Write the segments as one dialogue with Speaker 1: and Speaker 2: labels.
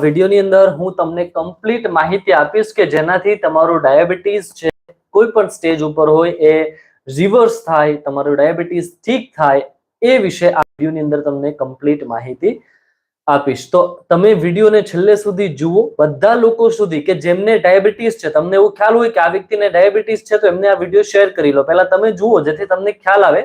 Speaker 1: વિડીયોની અંદર હું તમને કમ્પ્લીટ માહિતી આપીશ કે જેનાથી તમારું ડાયાબિટીસ છે, કોઈ પણ સ્ટેજ ઉપર હોય, એ રિવર્સ થાય, તમારું ડાયાબિટીસ ઠીક થાય, એ વિશે આ વિડીયોની અંદર તમને કમ્પ્લીટ માહિતી આપીશ. તો તમે વિડીયોને છેલ્લે સુધી જુઓ, બધા લોકો સુધી કે જેમને ડાયાબિટીસ છે, તમને એવું ખ્યાલ હોય કે આ વ્યક્તિને ડાયાબિટીસ છે, તો એમને આ વીડિયો શેર કરી લો. પહેલા તમે જુઓ, જેથી તમને ખ્યાલ આવે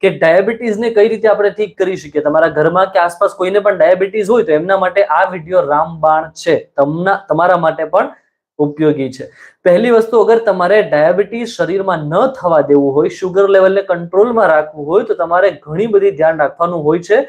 Speaker 1: કે ડાયાબિટીસને કઈ રીતે આપણે ઠીક કરી શકીએ? તમારા ઘરમાં કે આસપાસ કોઈને પણ ડાયાબિટીસ હોય તો એમના માટે આ વીડિયો રામબાણ છે. તમના, તમારા માટે પણ ઉપયોગી છે. પહેલી વસ્તુ, અગર તમારે ડાયાબિટીસ શરીરમાં ન થવા દેવું હોય શુગર લેવલને કંટ્રોલમાં રાખવું હોય, તો તમારે ઘણી બધી ધ્યાન રાખવાનું હોય છે.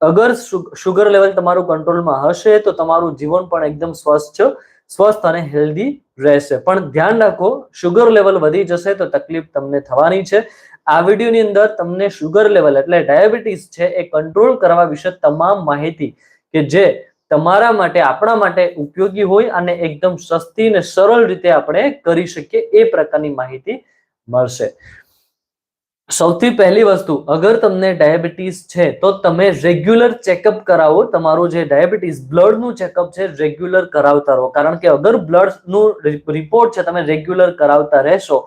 Speaker 1: અગર શુગર લેવલ તમારું કંટ્રોલમાં હશે, તો તમારું જીવન પણ એકદમ સ્વસ્થ સ્વસ્થ અને હેલ્ધી રહેશે. પણ ધ્યાન રાખો શુગર લેવલ વધી જશે તો તકલીફ તમને થવાની છે. આ વિડીયોની અંદર તમને શુગર લેવલ એટલે ડાયાબિટીસ છે એ કંટ્રોલ કરવા વિશે તમામ માહિતી કે જે તમારા માટે, આપણા માટે ઉપયોગી હોય અને એકદમ સસ્તી અને સરળ રીતે આપણે કરી શકીએ એ પ્રકારની માહિતી મળશે. સૌથી પહેલી વસ્તુ, અગર તમને ડાયાબિટીસ છે, તો તમે રેગ્યુલર ચેકઅપ કરાવો. તમારું જે ડાયાબિટીસ બ્લડનું ચેકઅપ છે રેગ્યુલર કરાવતા રહો. કારણ કે અગર બ્લડનું રિપોર્ટ છે, તમે રેગ્યુલર કરાવતા રહેશો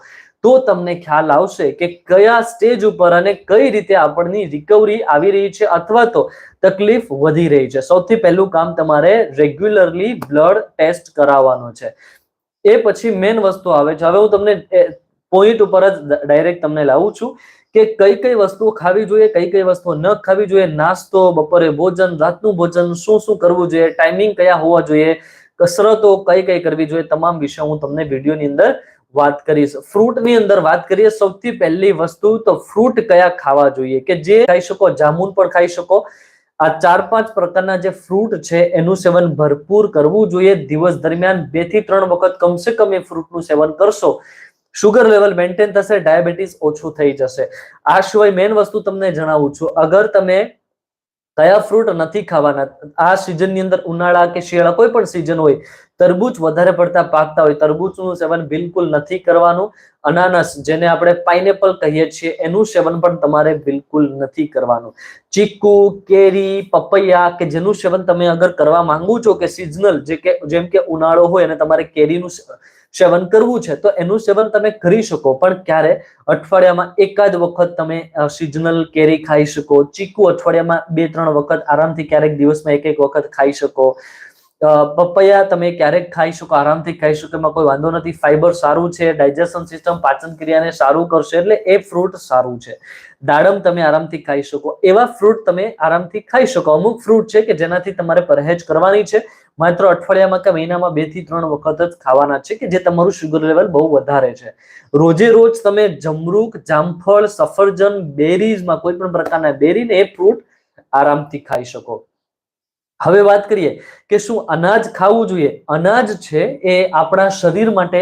Speaker 1: તો તમને ખ્યાલ આવશે કે કયા સ્ટેજ ઉપર અને કઈ રીતે આપણની રિકવરી આવી રહી છે અથવા તો તકલીફ વધી રહી છે. સૌથી પહેલું કામ તમારે રેગ્યુલરલી બ્લડ ટેસ્ટ કરાવવાનો છે. એ પછી મેન વસ્તુ આવે છે. હવે હું તમને પોઈન્ટ ઉપર જ ડાયરેક્ટ તમને લાવું છું કે કઈ કઈ વસ્તુઓ ખાવી જોઈએ, કઈ કઈ વસ્તુઓ ન ખાવી જોઈએ, નાસ્તો, બપોરે ભોજન, રાતનું ભોજન, શું શું કરવું જોઈએ ટાઈમિંગ કયા હોવા જોઈએ, કસરતો કઈ કઈ કરવી જોઈએ, તમામ વિશે હું તમને વિડીયોની અંદર વાત કરીશ. ફ્રૂટની અંદર વાત કરીએ, સૌથી પહેલી વસ્તુ તો ફ્રૂટ કયા ખાવા જોઈએ? કે જે ખાઈ શકો, જામુન પણ ખાઈ શકો. આ ચાર પાંચ પ્રકારના જે ફ્રૂટ છે, એનું સેવન ભરપૂર કરવું જોઈએ. દિવસ દરમિયાન બેથી ત્રણ વખત કમસે કમ એ ફ્રૂટનું સેવન કરશો. શુગર લેવલ મેન્ટેન થશે ડાયાબિટીસ ઓછું થઈ જશે. આ સિવાય મેન વસ્તુ તમને જણાવું છું. અગર તમે કયા ફ્રૂટ નથી ખાવાના, આ સિઝનની અંદર ઉનાળા કે શિયાળા કોઈ પણ સિઝન હોય તરબૂચ વધારે પડતા પાકતા હોય. તરબૂચનું સેવન બિલકુલ નથી કરવાનું. અનાનસ, જેને આપણે પાઇનેપલ કહીએ છીએ, એનું સેવન પણ તમારે બિલકુલ નથી કરવાનું. ચીકુ, કેરી, પપૈયા કે જેનું સેવન તમે અગર કરવા માંગો છો કે સિઝનલ જે કે, જેમ કે ઉનાળો હોય અને તમારે કેરીનું સેવન કરવું છે, તો એનું સેવન તમે કરી શકો. પણ ક્યારે? અઠવાડિયામાં એકાદ વખત તમે સિઝનલ કેરી ખાઈ શકો. ચીકુ અઠવાડિયામાં બે ત્રણ વખત આરામથી ક્યારેક દિવસમાં એક એક વખત ખાઈ શકો. પપૈયા તમે ક્યારેક ખાઈ શકો, આરામથી ખાઈ શકો, એમાં કોઈ વાંધો નથી. ફાઈબર સારું છે ડાયજેશન સિસ્ટમ પાચન ક્રિયાને સારું કરશે, એટલે એ ફ્રૂટ સારું છે. દાડમ તમે આરામથી ખાઈ શકો, એવા ફ્રૂટ તમે આરામથી ખાઈ શકો. અમુક ફ્રૂટ છે કે જેનાથી તમારે પરહેજ કરવાની છે. માત્ર અઠવાડિયામાં કે મહિનામાં બેથી ત્રણ વખત જ ખાવાના છે કે જે તમારું શુગર લેવલ બહુ વધારે છે. રોજે રોજ તમે જમરૂક, જામફળ, સફરજન, બેરીઝમાં કોઈ પણ પ્રકારના બેરીને એ ફ્રૂટ આરામથી ખાઈ શકો. હવે વાત કરીએ કે શું અનાજ ખાવું જોઈએ? અનાજ છે એ આપણા શરીર માટે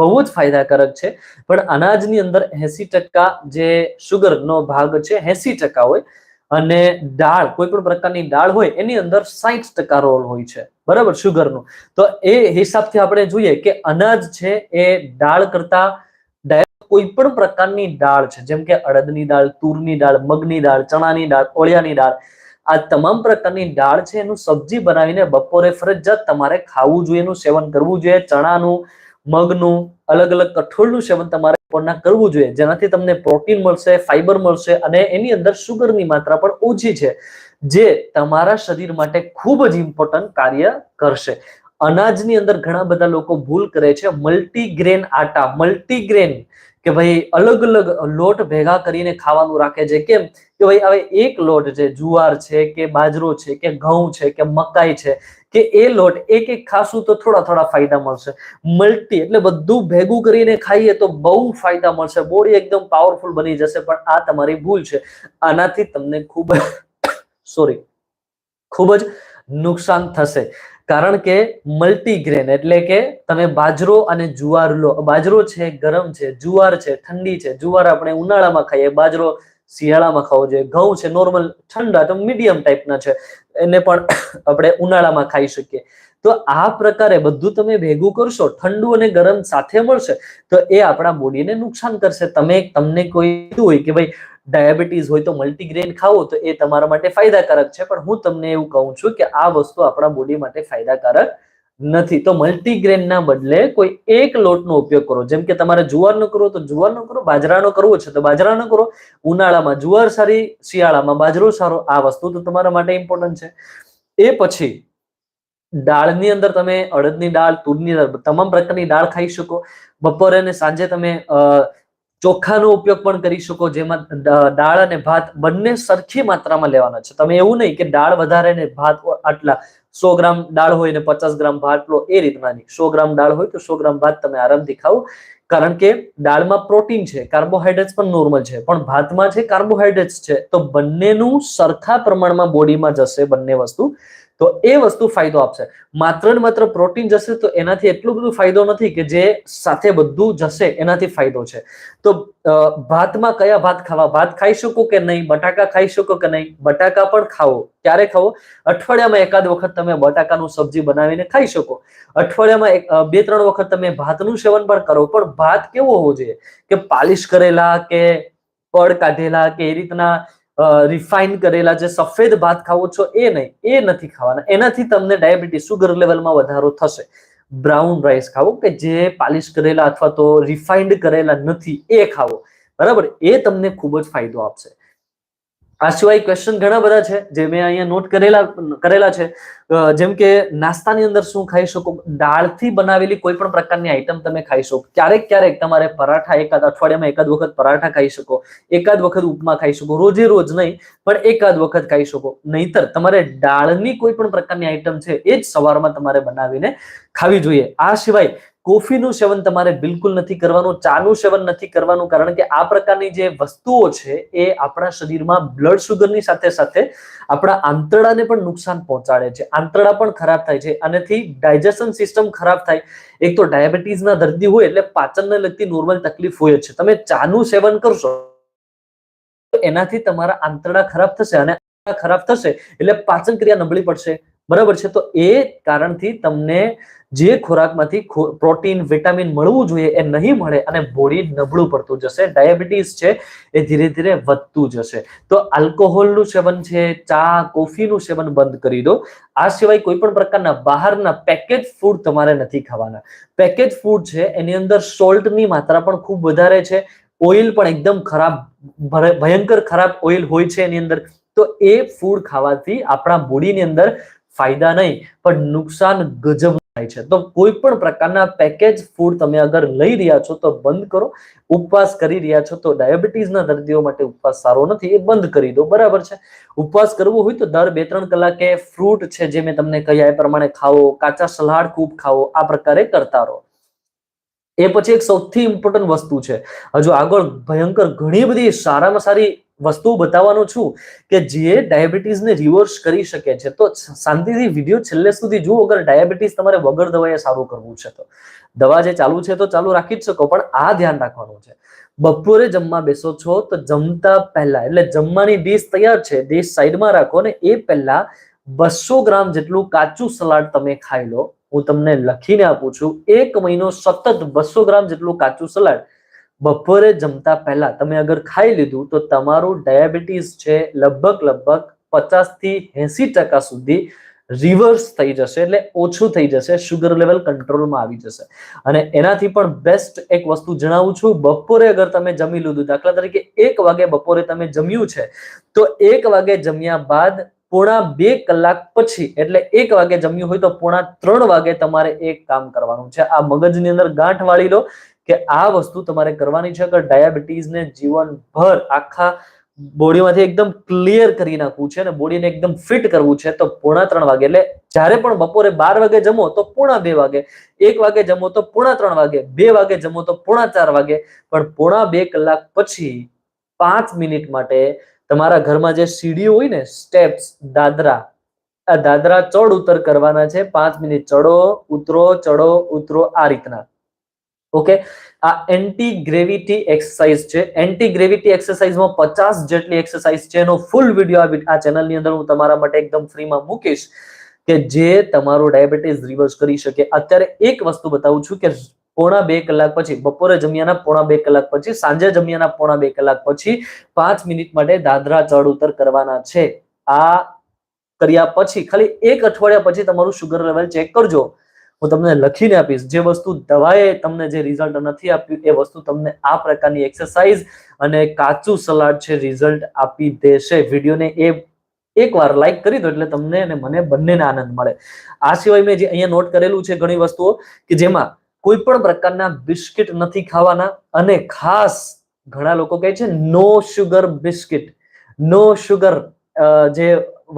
Speaker 1: બહુ જ ફાયદાકારક છે. પણ અનાજની અંદર એસી ટકા જે શુગરનો ભાગ છે, એસી ટકા હોય અને દાળ, કોઈ પણ પ્રકારની દાળ હોય, એની અંદર સાહીઠ ટકા રોલ હોય છે. બરાબર? શુગરનું તો એ હિસાબથી આપણે જોઈએ કે અનાજ છે એ દાળ કરતા કોઈ પણ પ્રકારની દાળ છે, જેમ કે અડદની દાળ, તુરની દાળ, મગની દાળ, ચણાની દાળ, ઓળિયાની દાળ આ તમામ પ્રકારની દાળ છે, એનું સબ્જી બનાવીને બપોરે ફરજિયાત તમારે ખાવું જોઈએ, એનું સેવન કરવું જોઈએ, ચણાનું, મગનું અલગ અલગ કઠોળનું સેવન તમારે કરવું જોઈએ. જેનાથી તમને પ્રોટીન મળશે, ફાઈબર મળશે અને એની અંદર શુગરની માત્રા પણ ઓછી છે, જે તમારા શરીર માટે ખૂબ જ ઇમ્પોર્ટન્ટ કાર્ય કરશે. અનાજની અંદર ઘણા બધા લોકો ભૂલ કરે છે મલ્ટીગ્રેન આટા મલ્ટીગ્રેન કે ભાઈ અલગ અલગ લોટ ભેગા કરીને ખાવાનું રાખે છે. કેમ? કે ભાઈ હવે એક લોટ છે જુવાર છે કે બાજરો છે કે ઘઉં છે કે મકાઈ છે કે એ લોટ એક એક ખાશું તો થોડા થોડા ફાયદા મળશે. મલ્ટી એટલે બધું ભેગું કરીને ખાઈએ તો બહુ ફાયદા મળશે. બોડી એકદમ પાવરફુલ બની જશે, પણ આ તમારી ભૂલ છે. આનાથી તમને ખૂબ સોરી ખૂબ જ નુકસાન થશે. કારણ કે મલ્ટીગ્રેન એટલે કે તમે બાજરો અને જુવાર લો. બાજરો છે, ગરમ છે, જુવાર છે, ઠંડી છે, જુવાર આપણે ઉનાળામાં ખાઈએ, બાજરો શિયાળામાં ખાવો જોઈએ. ઘઉં છે નોર્મલ ઠંડા તો મીડિયમ ટાઈપના છે. એને પણ આપણે ઉનાળામાં ખાઈ શકીએ. તો આ પ્રકારે બધું તમે ભેગું કરશો, ઠંડુ અને ગરમ સાથે મળશે, તો એ આપણા બોડીને નુકસાન કરશે. તમે, તમને કોઈ હોય કે ભાઈ, ડાયાબિટીસ હોય તો મલ્ટીગ્રેન ખાવો તો એ તમારા માટે ફાયદાકારક છે. પણ હું તમને એવું કહું છું કે આ વસ્તુ આપણા બોડી માટે ફાયદાકારક નથી. તો મલ્ટીગ્રેનના બદલે કોઈ એક લોટનો ઉપયોગ કરો. જેમ કે તમારે જુવારનો કરવો તો જુવારનો કરો બાજરાનો કરવો છે તો બાજરાનો કરો. ઉનાળામાં જુવાર સારી શિયાળામાં બાજરો સારો આ વસ્તુ તો તમારા માટે ઇમ્પોર્ટન્ટ છે. એ પછી દાળની અંદર તમે અડદની દાળ તુરની દાળ તમામ પ્રકારની દાળ ખાઈ શકો. બપોરે અને સાંજે તમે અ, ચોખાનો ઉપયોગ પણ કરી શકો, જેમાં દાળ અને ભાત બંને સરખી માત્રામાં લેવાના છે. તમે એવું નહીં કે દાળ વધારે ને ભાત આટલા સો ગ્રામ દાળ હોય ને પચાસ ગ્રામ ભાત, લો, એ રીતના નહીં. સો ગ્રામ દાળ હોય તો સો ગ્રામ ભાત તમે આરામથી ખાઓ. કારણ કે દાળમાં પ્રોટીન છે કાર્બોહાઈડ્રેટ્સ પણ નોર્મલ છે, પણ ભાતમાં છે કાર્બોહાઈડ્રેટ્સ છે, તો બંનેનું સરખા પ્રમાણમાં બોડીમાં જશે બંને વસ્તુ. તો એ વસ્તુ ફાયદો આપશે. માત્ર ને માત્ર પ્રોટીન જશે તો એનાથી એટલું બધું ફાયદો નથી કે જે સાથે બધું જશે એનાથી ફાયદો છે. તો ભાતમાં કયા ભાત ખાવા? ભાત ખાઈ શકો કે નહીં? બટાકા ખાઈ શકો કે નહીં? બટાકા પણ ખાવો ક્યારે ખાવો? અઠવાડિયામાં એકાદ વખત તમે બટાકાનું સબ્જી બનાવીને ખાઈ શકો. અઠવાડિયામાં એક, બે ત્રણ વખત તમે ભાતનું સેવન પણ કરો. પણ ભાત કેવો હોવો જોઈએ? કે પાલિશ કરેલા કે પડ કાઢેલા કે એ રીતના રિફાઇન કરેલા જે સફેદ ભાત ખાવો છો એ નહીં, એ નથી ખાવાના. એનાથી તમને ડાયાબિટીસ સુગર લેવલમાં વધારો થશે. બ્રાઉન રાઈસ ખાવો કે જે પાલિશ કરેલા અથવા તો રિફાઇન્ડ કરેલા નથી, એ ખાવો. બરાબર? એ તમને ખૂબ જ ફાયદો આપશે. આ સિવાય ક્વેશ્ચન ઘણા બધા છે જે મેં અહીંયા નોટ કરેલા કરેલા છે. જેમ કે નાસ્તાની અંદર શું ખાઈ શકો? દાળથી બનાવેલી કોઈ પણ પ્રકારની આઈટમ તમે ખાઈ શકો. ક્યારેક ક્યારેક તમારે પરાઠા એકાદ અઠવાડિયામાં એકાદ વખત પરાઠા ખાઈ શકો. એકાદ વખત ઉપમા ખાઈ શકો. રોજે રોજ નહીં, પણ એકાદ વખત ખાઈ શકો. નહીતર તમારે દાળની કોઈ પણ પ્રકારની આઈટમ છે એ જ સવારમાં તમારે બનાવીને ખાવી જોઈએ. આ સિવાય કોફીનું સેવન તમારે બિલકુલ નથી કરવાનું, ચાનું સેવન નથી કરવાનું, કારણ કે આ પ્રકારની જે વસ્તુઓ છે એ આપણા શરીરમાં બ્લડ સુગરની સાથે સાથે આપણા આંતરડાને પણ નુકસાન પહોંચાડે છે. આંતરડા પણ ખરાબ થાય છે. આનાથી ડાયજેશન સિસ્ટમ ખરાબ થાય. એક તો ડાયાબિટીસના દર્દી હોય એટલે પાચનને લગતી નોર્મલ તકલીફ હોય છે. તમે ચાનું સેવન કરશો એનાથી તમારા આંતરડા ખરાબ થશે અને ખરાબ થશે એટલે પાચન ક્રિયા નબળી પડશે. બરાબર છે? તો એ કારણથી તમને જે ખોરાકમાંથી પ્રોટીન, વિટામિન મળવું જોઈએ એ નહીં મળે અને બોડી નબળું પડતું જશે, ડાયાબિટીસ છે એ ધીરે ધીરે વધતું જશે. તો આલ્કોહોલનું સેવન છે, ચા, કોફીનું સેવન બંધ કરી દો. આ સિવાય કોઈ પણ પ્રકારના બહારના પેકેજ ફૂડ તમારે નથી ખાવાના. પેકેજ ફૂડ છે, એની અંદર સોલ્ટની માત્રા પણ ખૂબ વધારે છે. ઓઇલ પણ એકદમ ખરાબ ભયંકર ખરાબ ઓઇલ હોય છે એની અંદર. તો એ ફૂડ ખાવાથી આપણા બોડીની અંદર ફાયદા નહીં, પણ નુકસાન ગજબ થાય છે. તો કોઈ પણ પ્રકારના પેકેજ ફૂડ તમે અગર લઈ રહ્યા છો તો બંધ કરો. ઉપવાસ કરી રહ્યા છો તો ડાયાબિટીસના દર્દીઓ માટે ઉપવાસ સારો નથી, એ બંધ કરી દો. બરાબર છે? ઉપવાસ કરવો હોય તો દર બે ત્રણ કલાકે ફ્રૂટ છે જે મેં તમને કહ્યા એ પ્રમાણે ખાવો કાચા સલાડ ખૂબ ખાઓ, આ પ્રકારે કરતા રહો. એ પછી એક સૌથી ઇમ્પોર્ટન્ટ વસ્તુ છે. હજુ આગળ ભયંકર ઘણી બધી સારામાં સારી વસ્તુ બતાવવાનો છું કે જે ડાયાબિટીસને રિવર્સ કરી શકે છે. તો શાંતિથી વીડિયો છેલ્લે સુધી જુઓ, અગર ડાયાબિટીસ તમારે વગર દવાએ સારું કરવું છે તો. દવા જે ચાલુ છે તો ચાલુ રાખી જ શકો, પણ આ ધ્યાન રાખવાનું છે. બપોરે જમવા બેસો છો તો જમતા પહેલા, એટલે જમવાની ડીશ તૈયાર છે ડીશ સાઈડમાં રાખો ને એ પહેલા બસો ગ્રામ જેટલું કાચું સલાડ તમે ખાઈ લો. હું તમને લખીને આપું છું, એક મહિનો સતત બસો ગ્રામ જેટલું કાચું સલાડ બપોરે જમતા પહેલા તમે અગર ખાઈ લીધું તો તમારું ડાયાબિટીસ છે લગભગ લગભગ પચાસથી એસી ટકા સુધી રિવર્સ થઈ જશે એટલે ઓછું થઈ જશે શુગર લેવલ કંટ્રોલમાં આવી જશે. અને એનાથી પણ બેસ્ટ એક વસ્તુ જણાવું છું, બપોરે અગર તમે જમી લીધું, દાખલા તરીકે એક વાગે બપોરે તમે જમ્યું છે, તો એક વાગે જમ્યા બાદ પોણા બે કલાક પછી, એટલે એક વાગે જમ્યું હોય તો પોણા ત્રણ વાગે તમારે એક કામ કરવાનું છે. આ મગજની અંદર ગાંઠ વાળી લો કે આ વસ્તુ તમારે કરવાની છે, અગર ડાયાબિટીસને જીવનભર આખા બોડીમાંથી એકદમ ક્લિયર કરી નાખવું છે અને બોડીને એકદમ ફિટ કરવું છે, તો પોણા ત્રણ વાગે. એટલે જ્યારે પણ બપોરે બાર વાગે જમો, તો પોણા બે વાગે. એક વાગે જમો, તો પોણા ત્રણ વાગે. બે વાગે જમો, તો પોણા ચાર વાગે. પણ પોણા બે કલાક પછી પાંચ મિનિટ માટે તમારા ઘરમાં જે સીડીઓ હોય ને સ્ટેપ્સ દાદરા, આ દાદરા ચડ ઉતર કરવાના છે. પાંચ મિનિટ ચડો, ઉતરો ચડો, ઉતરો, આ રીતના. ઓકે આ એન્ટી ગ્રેવિટી એક્સરસાઇઝ છે. એન્ટી ગ્રેવિટી એક્સરસાઇઝમાં પચાસ જેટલી એક્સરસાઇઝ છે. એનો ફૂલ વીડિયો આ ચેનલની અંદર હું તમારા માટે એકદમ ફ્રીમાં મૂકીશ કે જે તમારું ડાયાબિટીસ રિવર્સ કરી શકે. અત્યારે એક વસ્તુ બતાવું છું કે પોણા બે કલાક પછી, બપોરે જમ્યાના પોણા બે કલાક પછી, સાંજે જમ્યાના પોણા બે કલાક પછી, પાંચ મિનિટ માટે દાદરા ચડ ઉતર કરવાના છે. આ કર્યા પછી, ખાલી એક અઠવાડિયા પછી તમારું શુગર લેવલ ચેક કરજો. હું તમને લખીને આપીશ. જે વસ્તુ દવાએ તમને જે રિઝલ્ટ નથી આપ્યું, એ વસ્તુ તમને આ પ્રકારની એક્સરસાઇઝ અને કાચું સલાડ છે રિઝલ્ટ આપી દેશે. વિડીયોને એ એકવાર લાઈક કરી દો એટલે તમને અને મને બંનેને આનંદ મળે. આ સિવાય મેં જે અહીંયા નોટ કરેલું છે ઘણી વસ્તુઓ, કે જેમાં કોઈ પણ પ્રકારના બિસ્કિટ નથી ખાવાના અને ખાસ ઘણા લોકો કહે છે no sugar biscuit no sugar જે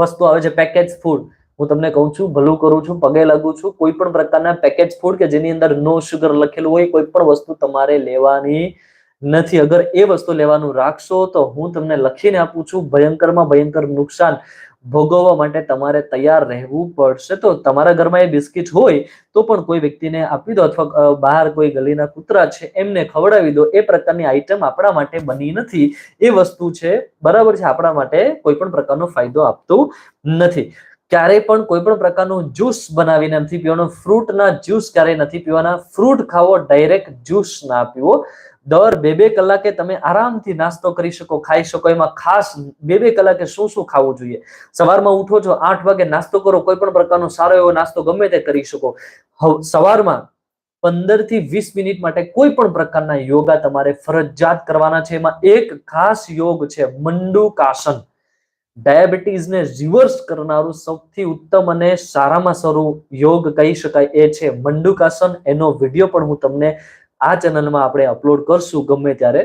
Speaker 1: વસ્તુ આવે છે પેકેજ ફૂડ હું તમને કહું છું, ભલું કરું છું, પગે લાગુ છું, કોઈ પણ પ્રકારના પેકેજ ફૂડ કે જેની અંદર નો શુગર લખેલું હોય, કોઈ પણ વસ્તુ તમારે લેવાની નથી. અગર એ વસ્તુ લેવાનું રાખશો તો હું તમને લખીને આપું છું, ભયંકરમાં ભયંકર નુકસાન ભોગવવા માટે તમારે તૈયાર રહેવું પડશે. તો તમારા ઘરમાં એ બિસ્કિટ હોય તો પણ કોઈ વ્યક્તિને આપી દો અથવા બહાર કોઈ ગલીના કૂતરા છે એમને ખવડાવી દો. એ પ્રકારની આઈટમ આપણા માટે બની નથી. એ વસ્તુ છે, બરાબર છે, આપણા માટે કોઈ પણ પ્રકારનો ફાયદો આપતું નથી. ક્યારેય પણ કોઈ પણ પ્રકારનું જ્યુસ બનાવીને નથી પીવાનું. ફ્રૂટના જ્યુસ ક્યારેય નથી પીવાના. ફ્રૂટ ખાવો ડાયરેક્ટ જ્યુસ ના પીવો. દર બે બે કલાકે તમે આરામથી નાસ્તો કરી શકો, ખાઈ શકો. એમાં ખાસ બે બે કલાકે શું શું ખાવું જોઈએ? સવારમાં ઉઠો છો, આઠ વાગે નાસ્તો કરો, કોઈ પણ પ્રકારનો સારો એવો નાસ્તો ગમે તે કરી શકો. સવારમાં પંદરથી વીસ મિનિટ માટે કોઈ પણ પ્રકારના યોગા તમારે ફરજિયાત કરવાના છે. એમાં એક ખાસ યોગ છે મંડુકાસન. ડાયાબિટીસને રિવર્સ કરનારું સૌથી ઉત્તમ અને સારામાં સારું યોગ કહી શકાય એ છે મંડુકાસન. એનો વીડિયો પણ હું તમને આ ચેનલમાં આપણે અપલોડ કરશું ગમે ત્યારે.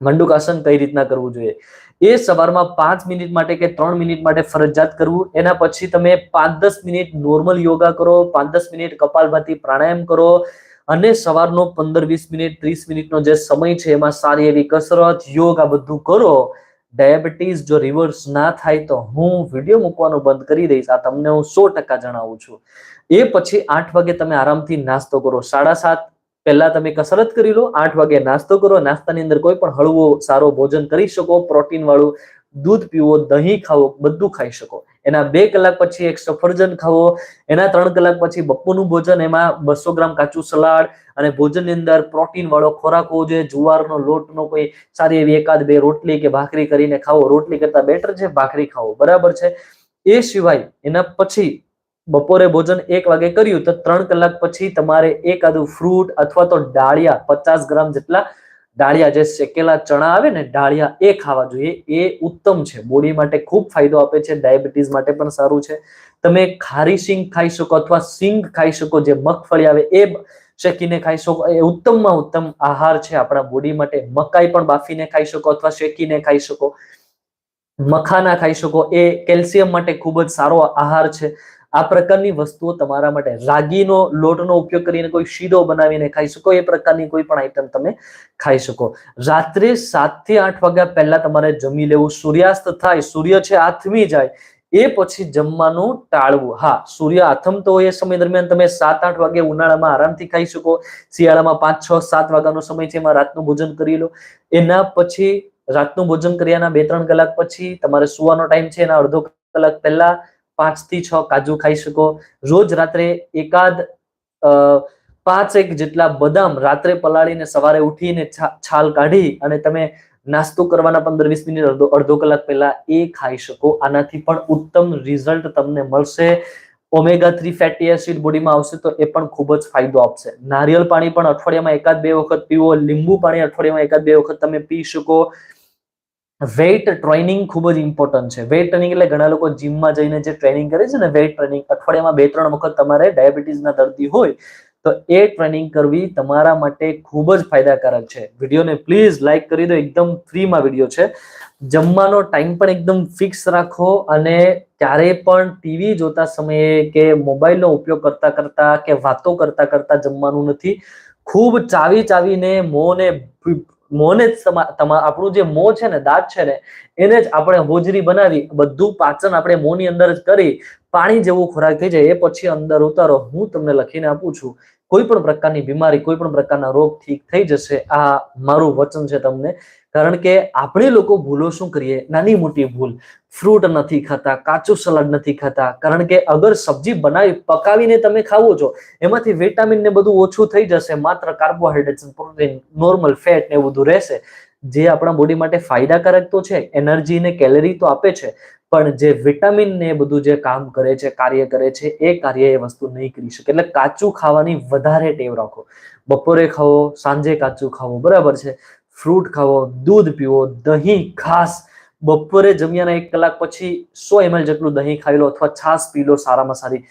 Speaker 1: મંડુકાસન કઈ રીતના કરવું જોઈએ? એ સવારમાં પાંચ મિનિટ માટે કે ત્રણ મિનિટ માટે ફરજિયાત કરવું. એના પછી તમે પાંચ દસ મિનિટ નોર્મલ યોગા કરો, પાંચ દસ મિનિટ કપાલભાતી પ્રાણાયામ કરો અને સવારનો પંદર વીસ મિનિટ, ત્રીસ મિનિટનો જે સમય છે એમાં સારી એવી કસરત, યોગ આ બધું કરો. ડાયાબિટીસ જો રિવર્સ ના થાય તો હું વીડિયો મૂકવાનું બંધ કરી દઈશ. આ તમને હું સો ટકા જણાવું છું. એ પછી આઠ વાગે તમે આરામથી નાસ્તો કરો. સાડા સાત પહેલા તમે કસરત કરી લો. આઠ વાગે નાસ્તો કરો. નાસ્તાની અંદર કોઈ પણ હળવો સારો ભોજન કરી શકો. પ્રોટીન વાળું દૂધ પીવો, દહીં ખાવો, બધું ખાઈ શકો. એના બે કલાક પછી એક સફરજન ખાવો, એના ત્રણ કલાક પછી બપોરનું ભોજન, એમાં બસો ગ્રામ કાચું સલાડ અને ભોજનની અંદર પ્રોટીન વાળો ખોરાક હોવો જોઈએ, જુવારનો, લોટનો કોઈ સારી એવી એકાદ બે રોટલી કે ભાખરી કરીને ખાવો. રોટલી કરતા બેટર છે, ભાખરી ખાવો. બરાબર છે? એ સિવાય એના પછી બપોરે ભોજન એક વાગે કર્યું, તો ત્રણ કલાક પછી તમારે એકાદું ફ્રૂટ અથવા તો ડાળિયા પચાસ ગ્રામ જેટલા ડાળિયા જે શેકેલા ચણા આવે ને, ડાળિયા એ ખાવા જોઈએ. એ ઉત્તમ છે. બોડી માટે ખૂબ ફાયદો આપે છે. ડાયાબિટીસ માટે પણ સારું છે. તમે ખારી સિંગ ખાઈ શકો અથવા સિંગ ખાઈ શકો, જે મગફળી આવે એ શેકીને ખાઈ શકો. એ ઉત્તમમાં ઉત્તમ આહાર છે આપણા બોડી માટે. મકાઈ પણ બાફીને ખાઈ શકો અથવા શેકીને ખાઈ શકો. મખાના ખાઈ શકો. એ કેલ્શિયમ માટે ખૂબ જ સારો આહાર છે. આ પ્રકારની વસ્તુઓ તમારા માટે રાગીનો, લોટનો ઉપયોગ કરીને કોઈ શીરો બનાવીને ખાઈ શકો, એ પ્રકારની કોઈ પણ આઈટમ તમે ખાઈ શકો. રાત્રે સાતથી આઠ વાગ્યા પહેલા તમારે જમી લેવું, સૂર્યાસ્ત થાય, સૂર્ય છે, આથમી જાય, એ પછી જમવાનું ટાળવું. હા, સૂર્ય આથમતો હોય એ સમય દરમિયાન તમે સાત આઠ વાગે ઉનાળામાં આરામથી ખાઈ શકો. શિયાળામાં પાંચ, છ, સાત વાગ્યાનો સમય છે, એમાં રાતનું ભોજન કરી લો. એના પછી રાતનું ભોજન કર્યાના બે, ત્રણ કલાક પછી તમારે સુવાનો ટાઈમ છે, એના અડધો કલાક પહેલા પાંચથી છ કાજુ ખાઈ શકો. રોજ રાત્રે એકાદ પાંચ એક જેટલા બદામ રાત્રે પલાળીને સવારે ઉઠીને છાલ કાઢી અને તમે નાસ્તો કરવાના પંદર વીસ મિનિટ, અડધો અડધો કલાક પહેલા એ ખાઈ શકો. આનાથી પણ ઉત્તમ રિઝલ્ટ તમને મળશે. ઓમેગા થ્રી ફેટી એસિડ બોડીમાં આવશે તો એ પણ ખૂબ જ ફાયદો આપશે. નારિયેળ પાણી પણ અઠવાડિયામાં એકાદ બે વખત પીવો, લીંબુ પાણી અઠવાડિયામાં એકાદ બે વખત તમે પી શકો. વેઇટ ટ્રેનિંગ ખૂબ જ ઇમ્પોર્ટન્ટ છે. વેઇટ ટ્રેનિંગ એટલે ઘણા લોકો જીમમાં જઈને જે ટ્રેનિંગ કરે છે ને, વેઇટ ટ્રેનિંગ અઠવાડિયામાં બે ત્રણ વખત તમારે ડાયાબિટીસના દર્દી હોય, તો એ ટ્રેનિંગ કરવી તમારા માટે ખૂબ જ ફાયદાકારક છે. વિડીયોને પ્લીઝ લાઇક કરી દો. એકદમ ફ્રીમાં વીડિયો છે. જમવાનો ટાઈમ પણ એકદમ ફિક્સ રાખો અને ક્યારે પણ ટીવી જોતા સમયે કે મોબાઈલનો ઉપયોગ કરતા કરતા કે વાતો કરતા કરતા જમવાનું નથી, ખૂબ ચાવી ચાવીને મોને મોને જ આપણું જે મો છે ને, દાંત છે ને, એને જ આપણે હોજરી બનાવી, બધું પાચન આપણે મોની અંદર જ કરી, પાણી જેવું ખોરાક થઈ જાય, એ પછી અંદર ઉતારો. હું તમને લખીને આપું છું, કોઈ પણ પ્રકારની બીમારી, કોઈ પણ પ્રકારના રોગ ઠીક થઈ જશે, આ મારું વચન છે તમને. કારણ કે આપણે લોકો ભૂલો શું કરીએ? નાની મોટી ભૂલ. ફ્રૂટ નથી ખાતા, કાચું સલાડ નથી ખાતા. કારણ કે અગર સબ્જી બનાવી, પકાવીને તમે ખાવો છો, એમાંથી વિટામિન ને બધું ઓછું થઈ જશે, માત્ર કાર્બોહાઈડ્રેટ્સ પ્રોટીન નોર્મલ ફેટ ને બધું રહેશે. જે આપણા બોડી માટે ફાયદાકારક તો છે એનર્જી ને કેલરી તો આપે છે, પણ જે વિટામિન ને બધું જે કામ કરે છે, કાર્ય કરે છે, એ કાર્ય એ વસ્તુ નહીં કરી શકે. એટલે કાચું ખાવાની વધારે ટેવ રાખો. બપોરે ખાવો સાંજે કાચું ખાવો બરાબર છે? ફ્રૂટ ખાવો દૂધ પીવો દહીં ખાસ. બપોરે જમ્યાના એક કલાક પછી સો એમએલ જેટલું દહીં ખાઈ લો અથવા છાશ પી લો સારામાં સારી.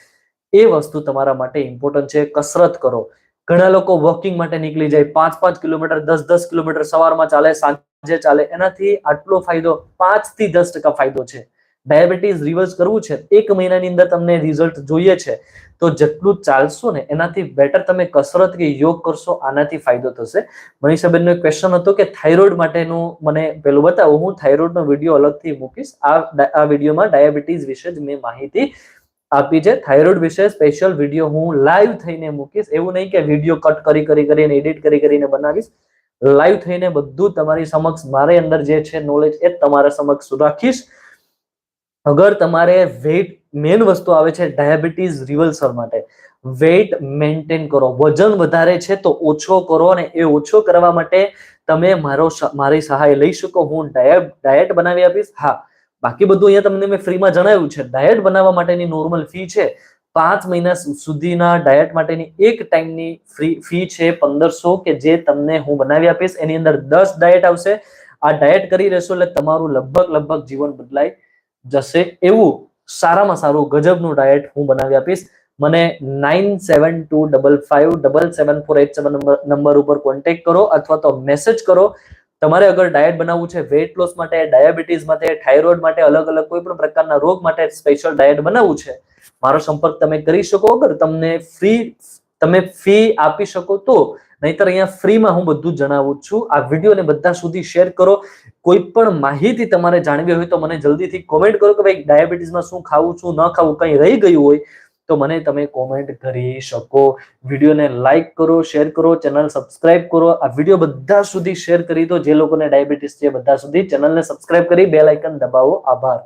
Speaker 1: એ વસ્તુ તમારા માટે ઇમ્પોર્ટન્ટ છે. કસરત કરો. ઘણા લોકો વોકિંગ માટે નીકળી જાય. પાંચ પાંચ કિલોમીટર, દસ દસ કિલોમીટર સવારમાં ચાલે, સાંજે ચાલે. એનાથી આટલો ફાયદો પાંચથી દસ ટકા ફાયદો છે. ડાયાબિટીસ રિવર્સ કરવું છે, એક મહિનાની અંદર તમને રિઝલ્ટ જોઈએ છે, તો જેટલું ચાલશો ને એનાથી બેટર તમે કસરત કે યોગ કરશો, આનાથી ફાયદો થશે. મનીષાબેનનો એક ક્વેશ્ચન હતો કે થાઇરોઇડ માટેનું મને પેલું બતાવો, હું થાઇરોઇડનો વીડિયો અલગથી મૂકીશ. આ આ વિડીયોમાં ડાયાબિટીસ વિશે જ મેં માહિતી આપી છે. થાઇરોઇડ વિશે સ્પેશિયલ વીડિયો હું લાઈવ થઈને મૂકીશ. એવું નહીં કે વીડિયો કટ કરી કરી, કરીને એડિટ કરી, કરીને બનાવીશ. લાઈવ થઈને બધું તમારી સમક્ષ મારે અંદર જે છે નોલેજ એ તમારા સમક્ષ રાખીશ. અગર તમારે વેઇટ મેઇન વસ્તુ આવે છે ડાયાબિટીસ રિવર્સલ માટે. વેઇટ મેન્ટેન કરો. વજન વધારે છે તો ઓછો કરો અને એ ઓછો કરવા માટે તમે મારો મારી સહાય લઈ શકો. હું ડાયટ ડાયટ બનાવી આપીશ. હા. બાકી બધું અહીંયા તમને મેં ફ્રીમાં જણાવ્યું છે. ડાયટ બનાવવા માટેની નોર્મલ ફી છે પાંચ મહિના સુધીના ડાયટ માટેની એક ટાઈમની ફ્રી ફી છે પંદરસો કે જે તમને હું બનાવી આપીશ. એની અંદર દસ ડાયટ આવશે. આ ડાયટ કરી રહેશો એટલે તમારું લગભગ લગભગ જીવન બદલાઈ જશે એવું સારામાં સારું ગજબનું ડાયટ હું બનાવી આપીશ. મને nine seven two double five double seven four eight seven number ઉપર કોન્ટેક્ટ કરો અથવા તો મેસેજ કરો. તમારે અગર ડાયટ બનાવવું છે વેઇટ લોસ માટે ડાયાબિટીસ માટે થાઇરોઇડ માટે, અલગ અલગ કોઈ પણ પ્રકારના રોગ માટે સ્પેશિયલ ડાયટ બનાવવું છે, મારો સંપર્ક તમે કરી શકો. અગર તમને ફ્રી તમે ફી આપી શકો તો નહીતર અહીંયા ફ્રીમાં હું બધું જણાવું છું. આ વિડીયોને બધા સુધી શેર કરો. કોઈ પણ માહિતી તમારે જાણવી હોય તો મને જલ્દીથી કોમેન્ટ કરો કે ભાઈ ડાયાબિટીસમાં શું ખાવું છું ન ખાવું, કંઈ રહી ગયું હોય તો મને તમે કોમેન્ટ કરી શકો. વિડીયોને લાઈક કરો શેર કરો ચેનલ સબસ્ક્રાઇબ કરો. આ વીડિયો બધા સુધી શેર કરી દો. જે લોકોને ડાયાબિટીસ છે બધા સુધી ચેનલને સબસ્ક્રાઇબ કરી બે લાઇકન દબાવો. આભાર.